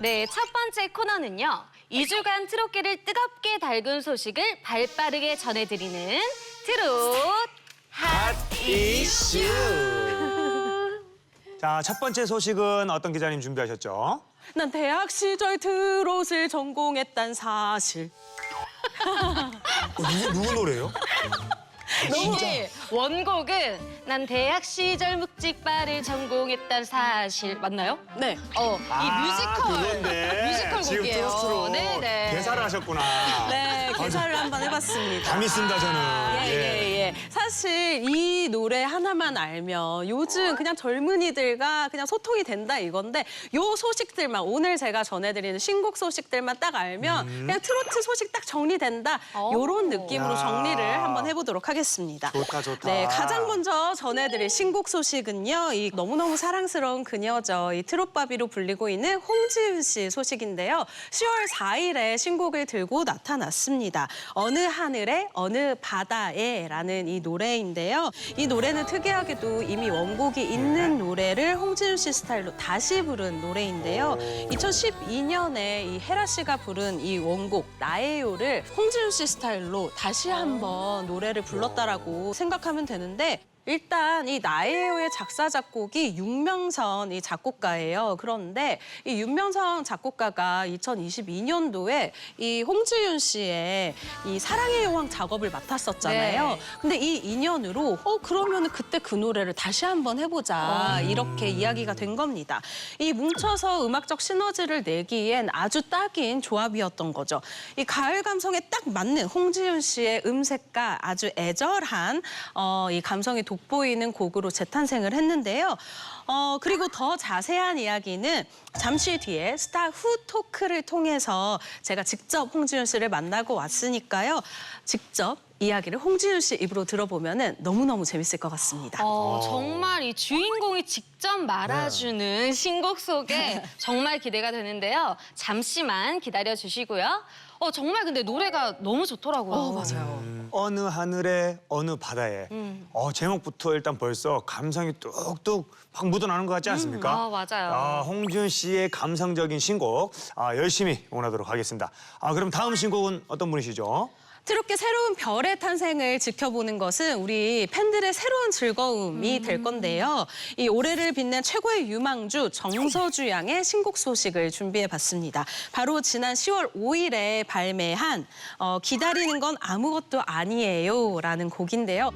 네, 첫 번째 코너는요. 2주간 트롯계를 뜨겁게 달군 소식을 발빠르게 전해드리는 트롯 핫 이슈. 자, 첫 번째 소식은 어떤 기자님 준비하셨죠? 난 대학 시절 트롯을 전공했단 사실. 어, 누구, 누구 노래예요? 이게 원곡은 난 대학 시절 묵직바를 전공했단 사실 맞나요? 네. 어, 이 뮤지컬 아, 그건데. 뮤지컬 지금 곡이에요. 트로트로 네네. 대사를 하셨구나. 네, 개사를 한번 해봤습니다. 감이 쓴다 저는. 예, 예, 예. 사실 이 노래 하나만 알면 요즘 그냥 젊은이들과 그냥 소통이 된다 이건데 요 소식들만 오늘 제가 전해드리는 신곡 소식들만 딱 알면 그냥 트로트 소식 딱 정리된다 오. 요런 느낌으로 야. 정리를 한번 해보도록 하겠습니다. 좋다, 좋다. 네, 가장 먼저 전해드릴 신곡 소식은요. 이 너무너무 사랑스러운 그녀죠. 이 트롯바비로 불리고 있는 홍지윤 씨 소식인데요. 10월 4일에 신곡을 들고 나타났습니다. 어느 하늘에 어느 바다에라는 이 노래인데요. 이 노래는 특이하게도 이미 원곡이 있는 노래를 홍지윤 씨 스타일로 다시 부른 노래인데요. 2012년에 이 헤라 씨가 부른 이 원곡 나예요를 홍지윤 씨 스타일로 다시 한번 노래를 불렀다라고 생각하 면 되는데 일단 이 나예요의 작사 작곡이 윤명선 이 작곡가예요. 그런데 이 윤명선 작곡가가 2022년도에 이 홍지윤 씨의 이 사랑의 여왕 작업을 맡았었잖아요. 네. 근데 이 인연으로 어 그러면은 그때 그 노래를 다시 한번 해보자 이렇게 이야기가 된 겁니다. 이 뭉쳐서 음악적 시너지를 내기엔 아주 딱인 조합이었던 거죠. 이 가을 감성에 딱 맞는 홍지윤 씨의 음색과 아주 애절한 어, 이 감성이 돋보이는 곡으로 재탄생을 했는데요. 어, 그리고 더 자세한 이야기는 잠시 뒤에 스타 후 토크를 통해서 제가 직접 홍지윤 씨를 만나고 왔으니까요. 직접 이야기를 홍지윤 씨 입으로 들어보면 너무너무 재밌을 것 같습니다. 어, 정말 이 주인공이 직접 말아주는 신곡 속에 정말 기대가 되는데요. 잠시만 기다려 주시고요. 어, 정말 근데 노래가 너무 좋더라고요. 어, 맞아요. 어느 하늘에 어느 바다에. 음. 어, 제목부터 일단 벌써 감성이 뚝뚝 막 묻어나는 것 같지 않습니까? 아, 맞아요. 아, 홍준 씨의 감성적인 신곡 아, 열심히 응원하도록 하겠습니다. 아, 그럼 다음 신곡은 어떤 분이시죠? 트롯계 새로운 별의 탄생을 지켜보는 것은 우리 팬들의 새로운 즐거움이 될 건데요. 이 올해를 빛낸 최고의 유망주 정서주 양의 신곡 소식을 준비해봤습니다. 바로 지난 10월 5일에 발매한 어, 기다리는 건 아무것도 아니에요라는 곡인데요.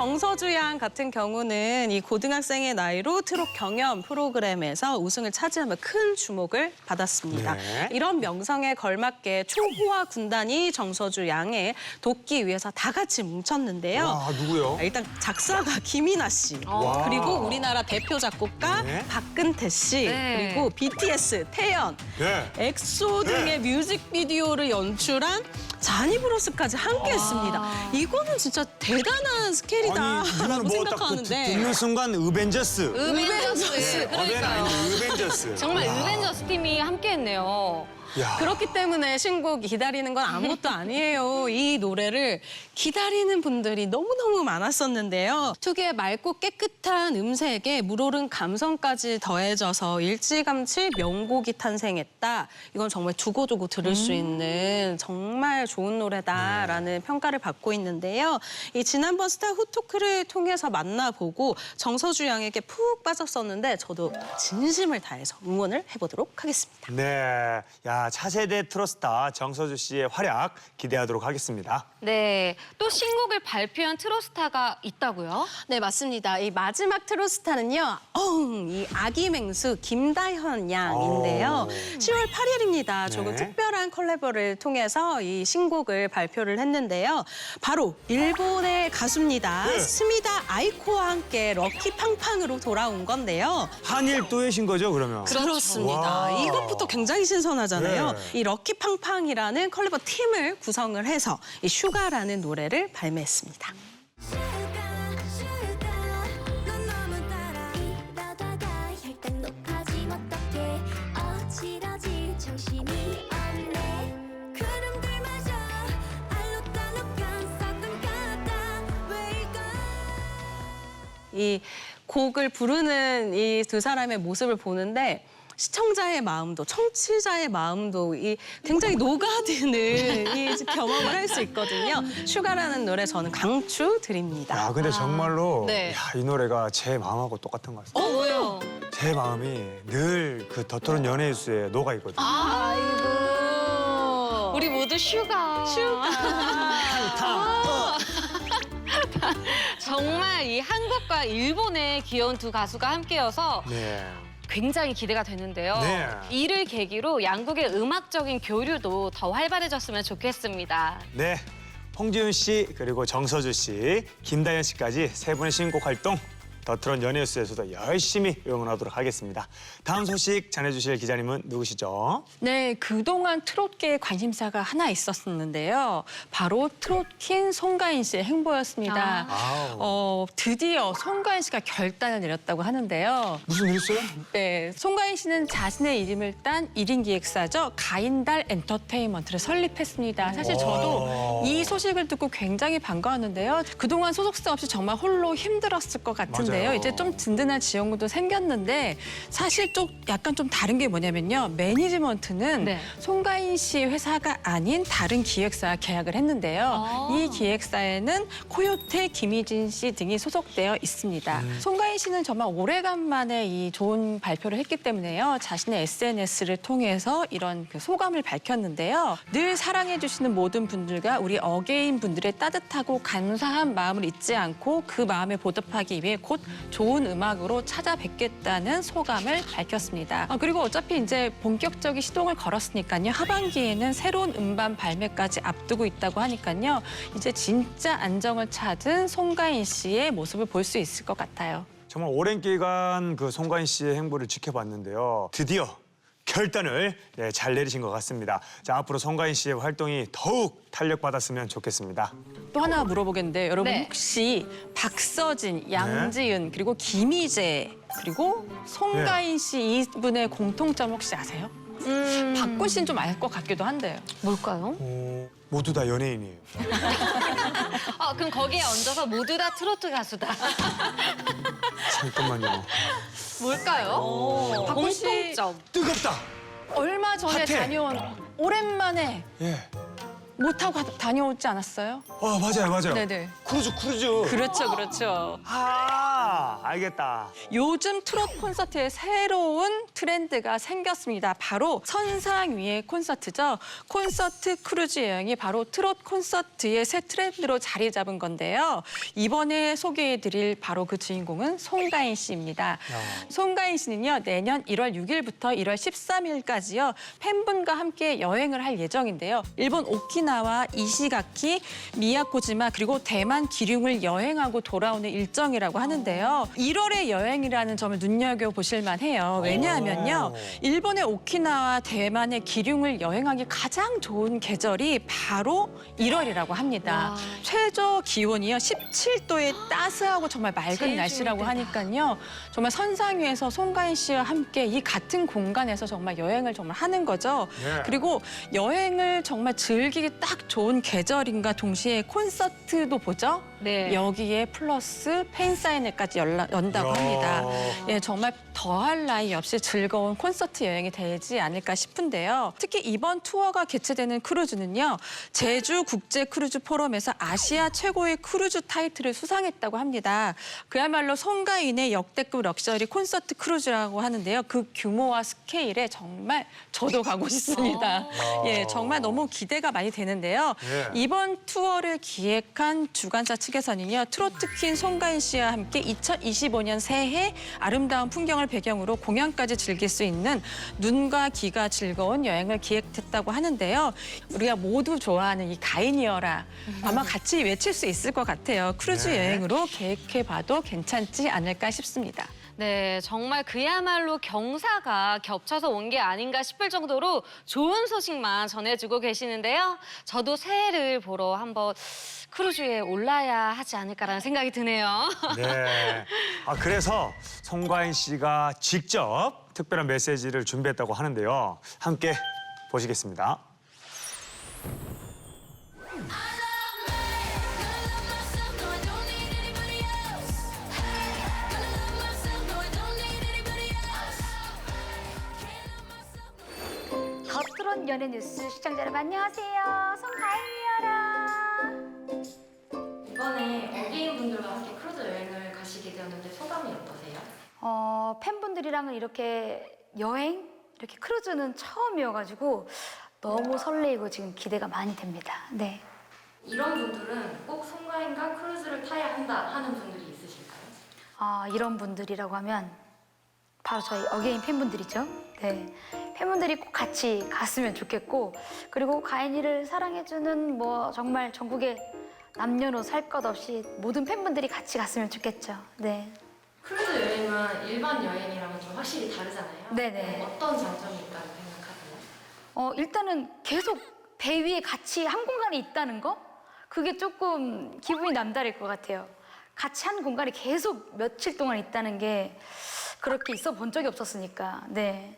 정서주 양 같은 경우는 이 고등학생의 나이로 트롯 경연 프로그램에서 우승을 차지하며 큰 주목을 받았습니다. 네. 이런 명성에 걸맞게 초호화 군단이 정서주 양을 돕기 위해서 다 같이 뭉쳤는데요. 와, 누구요? 일단 작사가 김이나 씨, 와. 그리고 우리나라 대표 작곡가 네. 박근태 씨, 네. 그리고 BTS 태연, 네. 엑소 등의 뮤직비디오를 연출한 자니브로스까지 함께 했습니다. 이거는 진짜 대단한 스케일이다라고 이거는 뭐딱 그, 생각하는데. 듣는 순간 으벤져스. 네, 어벤 그러니까요. 으벤져스. 정말 야. 으벤져스 팀이 함께했네요. 야. 그렇기 때문에 신곡 기다리는 건 아무것도 아니에요. 이 노래를 기다리는 분들이 너무너무 많았었는데요. 특유의 맑고 깨끗한 음색에 물오른 감성까지 더해져서 일찌감치 명곡이 탄생했다. 이건 정말 두고두고 들을 수 있는 정말 좋은 노래다라는 평가를 받고 있는데요. 이 지난번 스타 후토크를 통해서 만나보고 정서주 양에게 푹 빠졌었는데 저도 진심을 다해서 응원을 해보도록 하겠습니다. 네. 야, 차세대 트로스타 정서주 씨의 활약 기대하도록 하겠습니다. 네, 또 신곡을 발표한 트롯스타가 있다고요? 네, 맞습니다. 이 마지막 트로스타는요, 어흥, 이 아기 맹수 김다현 양인데요. 오. 10월 8일입니다. 조금 네. 특별한 콜라보를 통해서 이 신곡을 발표를 했는데요. 바로 일본의 가수입니다. 네. 스미다 아이코와 함께 럭키 팡팡으로 돌아온 건데요. 한일 듀엣인 거죠, 그러면? 그렇습니다. 와. 이것부터 굉장히 신선하잖아요. 있는데요. 네. 이 럭키팡팡이라는 컬리버 팀을 구성을 해서 이 슈가라는 노래를 발매했습니다. 이 곡을 부르는 이 두 사람의 모습을 보는데 시청자의 마음도 청취자의 마음도 이 굉장히 녹아드는 이 경험을 할 수 있거든요. 슈가라는 노래 저는 강추 드립니다. 야, 근데 정말로 네. 야, 이 노래가 제 마음하고 똑같은 것 같습니다. 어, 왜요? 제 마음이 늘 그 더토론 연예뉴스에 녹아 있거든요. 아이고. 우리 모두 슈가. 슈가. 정말 이 한국과 일본의 귀여운 두 가수가 함께여서 네. 굉장히 기대가 되는데요. 네. 이를 계기로 양국의 음악적인 교류도 더 활발해졌으면 좋겠습니다. 네. 홍지윤 씨 그리고 정서주 씨, 김다현 씨까지 세 분의 신곡 활동 더트론 연예뉴스에서도 열심히 응원하도록 하겠습니다. 다음 소식 전해주실 기자님은 누구시죠? 네, 그동안 트롯계에 관심사가 하나 있었는데요. 바로 트롯킨 송가인 씨의 행보였습니다. 아우. 어, 드디어 송가인 씨가 결단을 내렸다고 하는데요. 무슨 일 있어요? 네, 송가인 씨는 자신의 이름을 딴 1인 기획사죠. 가인달 엔터테인먼트를 설립했습니다. 사실 저도 이 소식을 듣고 굉장히 반가웠는데요. 그동안 소속사 없이 정말 홀로 힘들었을 것 같은데 요. 맞아요. 이제 좀 든든한 지원구도 생겼는데 사실 좀 약간 좀 다른 게 뭐냐면요. 매니지먼트는 네. 송가인 씨 회사가 아닌 다른 기획사와 계약을 했는데요. 아. 이 기획사에는 코요태, 김희진 씨 등이 소속되어 있습니다. 송가인 씨는 정말 오래간만에 이 좋은 발표를 했기 때문에요. 자신의 SNS를 통해서 이런 그 소감을 밝혔는데요. 늘 사랑해주시는 모든 분들과 우리 어게인 분들의 따뜻하고 감사한 마음을 잊지 않고 그 마음에 보답하기 위해 곧 좋은 음악으로 찾아뵙겠다는 소감을 밝혔습니다. 아, 그리고 어차피 이제 본격적인 시동을 걸었으니까요. 하반기에는 새로운 음반 발매까지 앞두고 있다고 하니까요. 이제 진짜 안정을 찾은 송가인 씨의 모습을 볼 수 있을 것 같아요. 정말 오랜 기간 그 송가인 씨의 행보를 지켜봤는데요. 드디어 결단을 네, 잘 내리신 것 같습니다. 자, 앞으로 송가인 씨의 활동이 더욱 탄력받았으면 좋겠습니다. 또 하나 물어보겠는데 여러분 네. 혹시 박서진, 양지은 그리고 김희재 그리고 송가인 씨 이분의 공통점 혹시 아세요? 음, 박군 씨는 좀 알 것 같기도 한데요. 뭘까요? 어, 모두 다 연예인이에요. 아, 그럼 거기에 얹어서 모두 다 트로트 가수다. 잠깐만요. 뭘까요? 박군 씨- 공통점. 뜨겁다. 얼마 전에 핫해. 다녀온 오랜만에 예. 못 타고 가- 다녀오지 않았어요? 어, 맞아요, 맞아요. 네네. 크루즈, 크루즈. 그렇죠, 그렇죠. 아, 알겠다. 요즘 트롯 콘서트에 새로운 트렌드가 생겼습니다. 바로 선상 위의 콘서트죠. 콘서트 크루즈 여행이 바로 트롯 콘서트의 새 트렌드로 자리 잡은 건데요. 이번에 소개해드릴 바로 그 주인공은 송가인 씨입니다. 송가인 씨는요 내년 1월 6일부터 1월 13일까지요 팬분과 함께 여행을 할 예정인데요. 일본 오키나와 이시가키, 미야코지마 그리고 대만 기륭을 여행하고 돌아오는 일정이라고 하는데요. 1월의 여행이라는 점을 눈여겨 보실 만 해요. 왜냐하면요, 오. 일본의 오키나와 대만의 기륭을 여행하기 가장 좋은 계절이 바로 1월이라고 합니다. 와. 최저 기온이요 17도의 따스하고 정말 맑은 날씨라고. 하니까요. 정말 선상 위에서 송가인 씨와 함께 이 같은 공간에서 정말 여행을 정말 하는 거죠. 네. 그리고 여행을 정말 즐기기 딱 좋은 계절인가 동시에 콘서트도 보죠. 네. 여기에 플러스 팬사인회까지 연라, 연다고. 합니다. 예, 정말 더할 나위 없이 즐거운 콘서트 여행이 되지 않을까 싶은데요. 특히 이번 투어가 개최되는 크루즈는요. 제주 국제 크루즈 포럼에서 아시아 최고의 크루즈 타이틀을 수상했다고 합니다. 그야말로 송가인의 역대급 럭셔리 콘서트 크루즈라고 하는데요. 그 규모와 스케일에 정말 저도 가고 싶습니다. 예, 정말 너무 기대가 많이 되는데요. 예. 이번 투어를 기획한 주관사 측에서는요. 트로트 퀸 송가인 씨와 함께 2025년 새해 아름다운 풍경을 배경으로 공연까지 즐길 수 있는 눈과 귀가 즐거운 여행을 기획했다고 하는데요. 우리가 모두 좋아하는 이 가인이어라 아마 같이 외칠 수 있을 것 같아요. 크루즈 네. 여행으로 계획해봐도 괜찮지 않을까 싶습니다. 네, 정말 그야말로 경사가 겹쳐서 온 게 아닌가 싶을 정도로 좋은 소식만 전해주고 계시는데요. 저도 새해를 보러 한번 크루즈에 올라야 하지 않을까라는 생각이 드네요. 네. 아, 그래서 송가인 씨가 직접 특별한 메시지를 준비했다고 하는데요. 함께 보시겠습니다. 연예 뉴스 시청자 여러분 안녕하세요. 송가인이어라. 이번에 어게인 분들과 함께 크루즈 여행을 가시게 되었는데 소감이 어떠세요? 어, 팬분들이랑은 이렇게 여행 이렇게 크루즈는 처음이어가지고 너무 설레이고 지금 기대가 많이 됩니다. 네. 이런 분들은 꼭 송가인과 크루즈를 타야 한다 하는 분들이 있으실까요? 아, 이런 분들이라고 하면 바로 저희 어게인 팬분들이죠. 네. 팬분들이 꼭 같이 갔으면 좋겠고 그리고 가인이를 사랑해주는 뭐 정말 전국의 남녀노소 할 것 없이 모든 팬분들이 같이 갔으면 좋겠죠. 네. 크루즈 여행은 일반 여행이랑은 좀 확실히 다르잖아요. 네네. 어떤 장점이 있다고 생각하세요? 어, 일단은 계속 배 위에 같이 한 공간에 있다는 거? 그게 조금 기분이 남다를 것 같아요. 같이 한 공간에 계속 며칠 동안 있다는 게 그렇게 있어 본 적이 없었으니까. 네.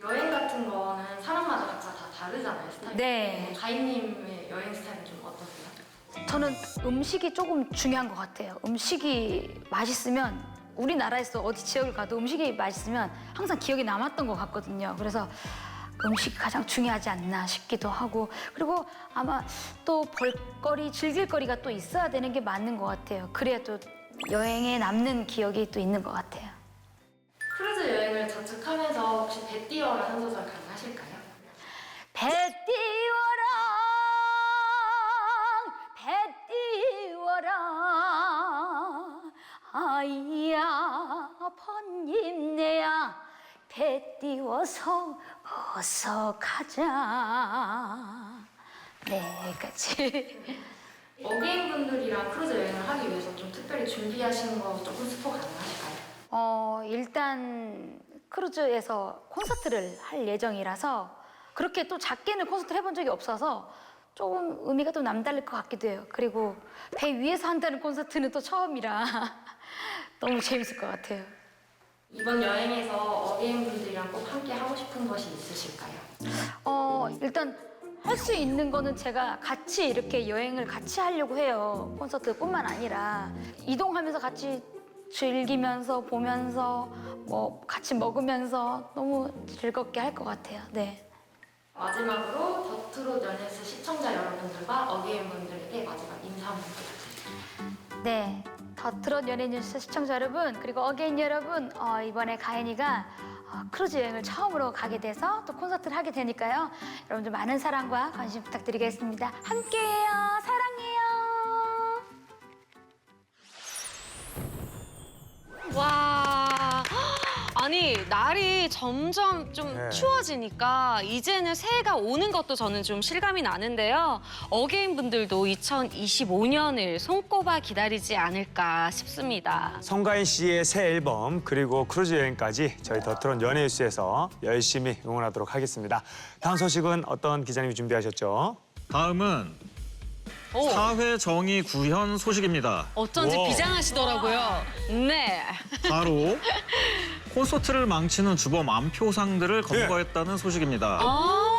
여행 같은 거는 사람마다 각자 다 다르잖아요, 스타일이. 네. 가인님의 여행 스타일은 좀 어떠세요? 저는 음식이 조금 중요한 것 같아요. 음식이 맛있으면 우리나라에서 어디 지역을 가도 음식이 맛있으면 항상 기억에 남았던 것 같거든요. 그래서 음식이 가장 중요하지 않나 싶기도 하고 그리고 아마 또 볼거리, 즐길거리가 또 있어야 되는 게 맞는 것 같아요. 그래야 또 여행에 남는 기억이 또 있는 것 같아요. 자축하면서 혹시 배 띄워라 한 소절 가능하실까요? 배 띄워라 배 띄워라 아이야 번님네야 배 띄워서 어서 가자 네 여기까지 어게인 분들이랑 크루즈 여행을 하기 위해서 좀 특별히 준비하시는 거 조금 스포 가능하실까요? 어, 일단 크루즈에서 콘서트를 할 예정이라서 그렇게 또 작게는 콘서트를 해본 적이 없어서 조금 의미가 좀 남다를 것 같기도 해요. 그리고 배 위에서 한다는 콘서트는 또 처음이라 너무 재밌을 것 같아요. 이번 여행에서 어게인 분들이랑 꼭 함께 하고 싶은 것이 있으실까요? 어, 일단 할 수 있는 거는 제가 같이 이렇게 여행을 같이 하려고 해요. 콘서트뿐만 아니라 이동하면서 같이 즐기면서 보면서 뭐 같이 먹으면서 너무 즐겁게 할 것 같아요. 네. 마지막으로 더트롯 연예스 시청자 여러분들과 어게인 분들에게 마지막 인사 한번 부탁드립니다. 네. 더트롯 연예뉴스 시청자 여러분 그리고 어게인 여러분 어, 이번에 가인이가 어, 크루즈 여행을 처음으로 가게 돼서 또 콘서트를 하게 되니까요. 여러분들 많은 사랑과 관심 부탁드리겠습니다. 함께해요. 날이 점점 좀 네. 추워지니까 이제는 새해가 오는 것도 저는 좀 실감이 나는데요. 어게인 분들도 2025년을 손꼽아 기다리지 않을까 싶습니다. 성가인 씨의 새 앨범 그리고 크루즈 여행까지 저희 더트론 연예뉴스에서 열심히 응원하도록 하겠습니다. 다음 소식은 어떤 기자님이 준비하셨죠? 다음은 오, 사회 정의 구현 소식입니다. 어쩐지 와. 비장하시더라고요. 네. 바로 콘서트를 망치는 주범 안표상들을 검거했다는 소식입니다. 아,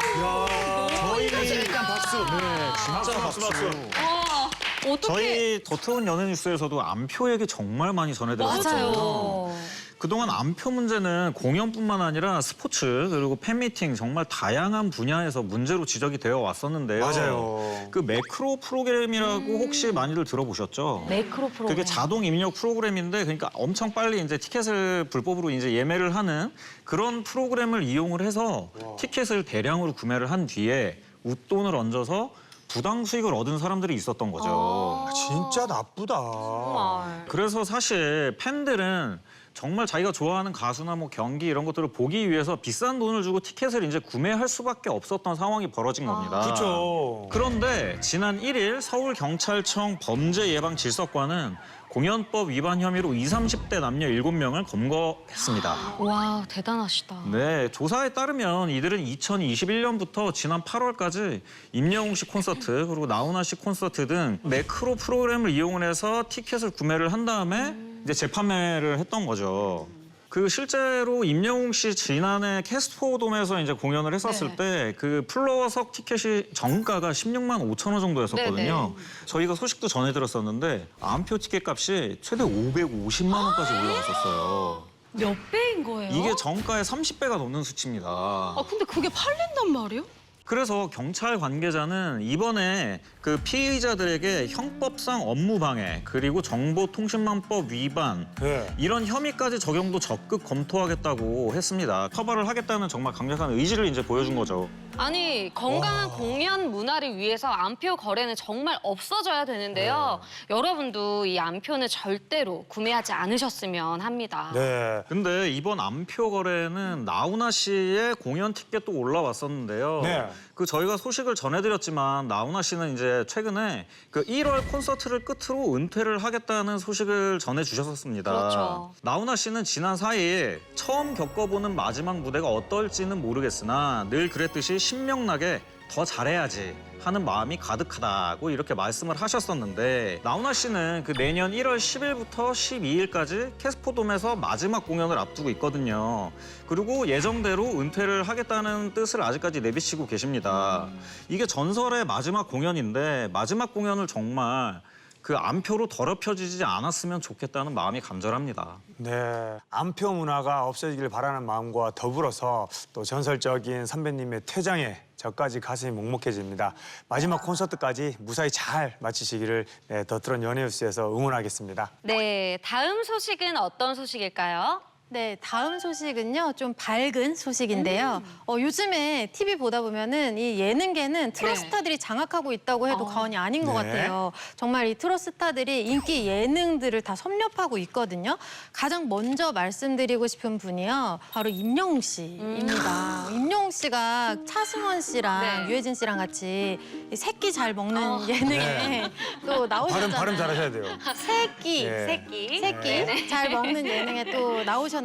저희 일단 박수. 네, 진짜 박수. 와, 어떻게? 저희 더트론 연예뉴스에서도 안표 얘기 정말 많이 전해드렸잖아요. 맞아요. 그동안 안표 문제는 공연뿐만 아니라 스포츠 그리고 팬미팅 정말 다양한 분야에서 문제로 지적이 되어 왔었는데요. 맞아요. 그 매크로 프로그램이라고 혹시 많이들 들어보셨죠? 매크로 프로그램. 그게 자동 입력 프로그램인데 그러니까 엄청 빨리 이제 티켓을 불법으로 이제 예매를 하는 그런 프로그램을 이용을 해서 티켓을 대량으로 구매를 한 뒤에 웃돈을 얹어서 부당 수익을 얻은 사람들이 있었던 거죠. 아, 진짜 나쁘다. 정말. 그래서 사실 팬들은 정말 자기가 좋아하는 가수나 뭐 경기 이런 것들을 보기 위해서 비싼 돈을 주고 티켓을 이제 구매할 수밖에 없었던 상황이 벌어진 겁니다. 그렇죠. 그런데 지난 1일 서울경찰청 범죄예방질서과는 공연법 위반 혐의로 20, 30대 남녀 7명을 검거했습니다. 와, 대단하시다. 네, 조사에 따르면 이들은 2021년부터 지난 8월까지 임영웅 씨 콘서트 그리고 나훈아 씨 콘서트 등 매크로 프로그램을 이용을 해서 티켓을 구매를 한 다음에 이제 재판매를 했던 거죠. 그 실제로 임영웅 씨 지난해 캐스포돔에서 이제 공연을 했었을 때 그 플로어석 티켓이 정가가 16만 5천 원 정도였었거든요. 저희가 소식도 전해 들었었는데 암표 티켓 값이 최대 550만 원까지 올라갔었어요. 몇 배인 거예요? 이게 정가의 30배가 넘는 수치입니다. 아 근데 그게 팔린단 말이에요? 그래서 경찰 관계자는 이번에 그 피의자들에게 형법상 업무방해 그리고 정보통신망법 위반 네. 이런 혐의까지 적용도 적극 검토하겠다고 했습니다. 처벌을 하겠다는 정말 강력한 의지를 이제 보여준 거죠. 아니 건강한 공연 문화를 위해서 안표 거래는 정말 없어져야 되는데요. 네. 여러분도 이 안표는 절대로 구매하지 않으셨으면 합니다. 네. 근데 이번 안표 거래는 나훈아 씨의 공연 티켓도 올라왔었는데요. 네. 그 저희가 소식을 전해드렸지만 나훈아 씨는 이제 최근에 그 1월 콘서트를 끝으로 은퇴를 하겠다는 소식을 전해주셨었습니다. 그렇죠. 나훈아 씨는 지난 4일 처음 겪어보는 마지막 무대가 어떨지는 모르겠으나 늘 그랬듯이 신명나게 더 잘해야지 하는 마음이 가득하다고 이렇게 말씀을 하셨었는데 나훈아 씨는 그 내년 1월 10일부터 12일까지 캐스포돔에서 마지막 공연을 앞두고 있거든요. 그리고 예정대로 은퇴를 하겠다는 뜻을 아직까지 내비치고 계십니다. 이게 전설의 마지막 공연인데 마지막 공연을 정말 그 안표로 더럽혀지지 않았으면 좋겠다는 마음이 간절합니다. 네. 안표 문화가 없어지길 바라는 마음과 더불어서 또 전설적인 선배님의 퇴장에 저까지 가슴이 먹먹해집니다. 마지막 콘서트까지 무사히 잘 마치시기를 네, 더트론 연예뉴스에서 응원하겠습니다. 네, 다음 소식은 어떤 소식일까요? 네, 다음 소식은요. 좀 밝은 소식인데요. 어, 요즘에 TV 보다 보면은 이 예능계는 트로스타들이 장악하고 있다고 해도 과언이 아닌 것 네. 같아요. 정말 이 트로스타들이 인기 예능들을 다 섭렵하고 있거든요. 가장 먼저 말씀드리고 싶은 분이요. 바로 임영웅 씨입니다. 임영웅 씨가 차승원 씨랑 네. 유해진 씨랑 같이 이 새끼 잘 먹는 예능에 또 나오셨잖아요. 발음 발음 잘하셔야 돼요. 새끼, 예. 새끼. 새끼 잘 먹는 예능에 또 나오셨는데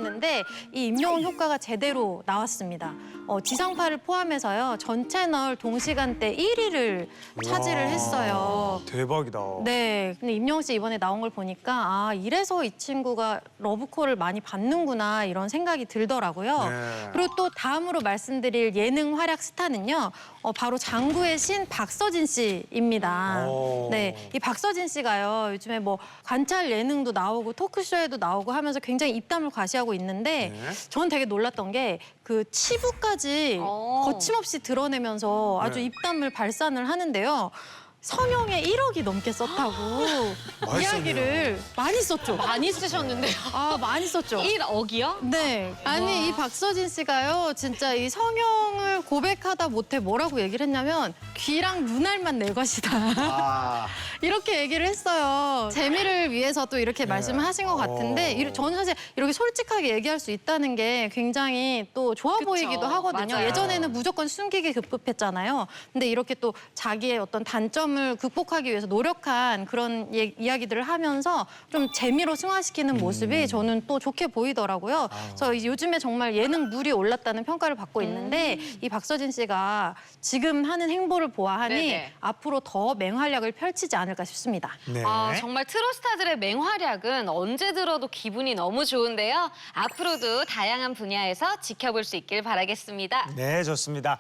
이 임영웅 효과가 제대로 나왔습니다. 어, 지상파를 포함해서요 전 채널 동시간대 1위를 차지를 와, 했어요. 대박이다. 네, 근데 임영웅 씨 이번에 나온 걸 보니까 아 이래서 이 친구가 러브콜을 많이 받는구나 이런 생각이 들더라고요. 네. 그리고 또 다음으로 말씀드릴 예능 활약 스타는요, 어, 바로 장구의 신 박서진 씨입니다. 오. 네, 이 박서진 씨가요 요즘에 뭐 관찰 예능도 나오고 토크쇼에도 나오고 하면서 굉장히 입담을 과시하고 있는데 네. 저는 되게 놀랐던 게 그 치부까지 어. 거침없이 드러내면서 아주 네. 입담을 발산을 하는데요. 성형에 1억이 넘게 썼다고 많이 이야기를 많이 썼죠. 많이 쓰셨는데요. 아 많이 썼죠. 1억이요? 네. 아니 이 박서진 씨가요 진짜 이 성형을 고백하다 못해 뭐라고 얘기를 했냐면 귀랑 눈알만 내 것이다. 이렇게 얘기를 했어요. 재미를 위해서 또 이렇게 말씀을 하신 것 같은데 어. 이- 저는 사실 이렇게 솔직하게 얘기할 수 있다는 게 굉장히 또 좋아 그쵸. 보이기도 하거든요. 맞아요. 예전에는 무조건 숨기기 급급했잖아요. 근데 이렇게 또 자기의 어떤 단점 을 극복하기 위해서 노력한 그런 예- 이야기들을 하면서 좀 재미로 승화시키는 모습이 저는 또 좋게 보이더라고요. 그래서 이 요즘에 정말 예능 물이 올랐다는 평가를 받고 있는데 이 박서진 씨가 지금 하는 행보를 보아하니 네네. 앞으로 더 맹활약을 펼치지 않을까 싶습니다. 네. 아, 정말 트로스타들의 맹활약은 언제 들어도 기분이 너무 좋은데요. 앞으로도 다양한 분야에서 지켜볼 수 있길 바라겠습니다. 네, 좋습니다.